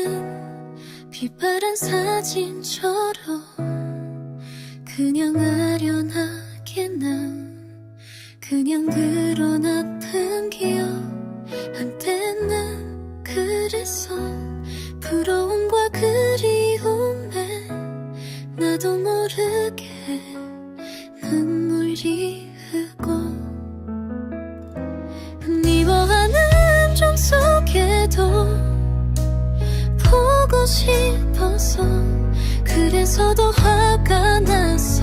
않은 빛바란 사진처럼 그냥 아련하게 난 그냥 그런 아픈 기억 한때는 그랬어 부러움과 그리움에 나도 모르게 눈물이 흐고 더 화가 났어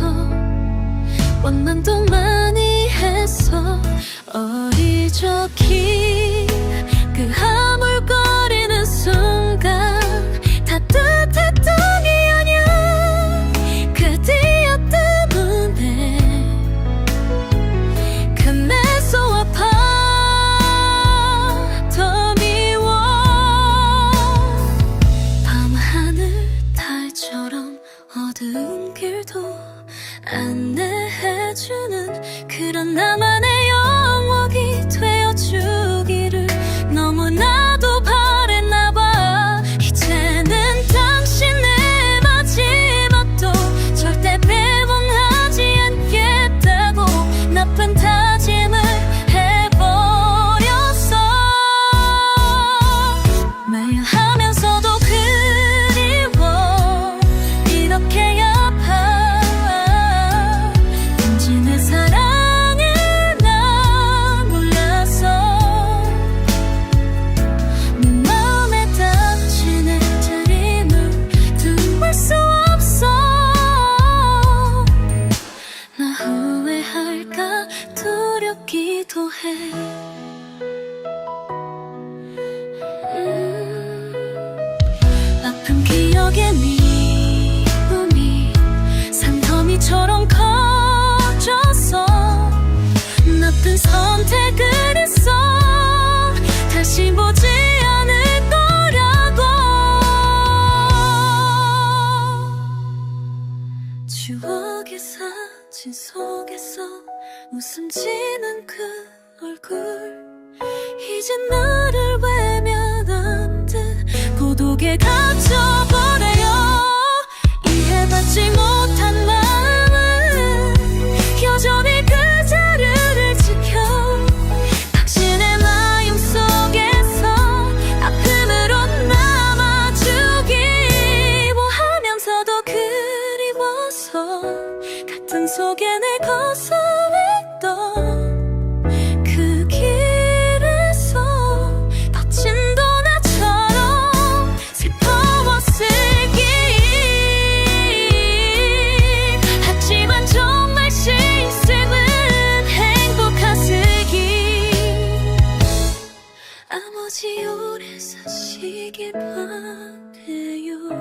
원망도 많이 했어 어리적히 어두운 길도 안내해주는 그런 나만의 두렵기도 해. 음, 아픈 기억의 미움이 산더미처럼 커져서 나쁜 선택을 사진 속에서 웃음 지는 그 얼굴. 이제 나를 외면한 듯 고독에 갇혀버렸어 속에 내가 서있던 그 길에서 다친 도나처럼 슬퍼웠을기 하지만 정말 실생은 행복하스기 아버지 오래 사시길 바래요.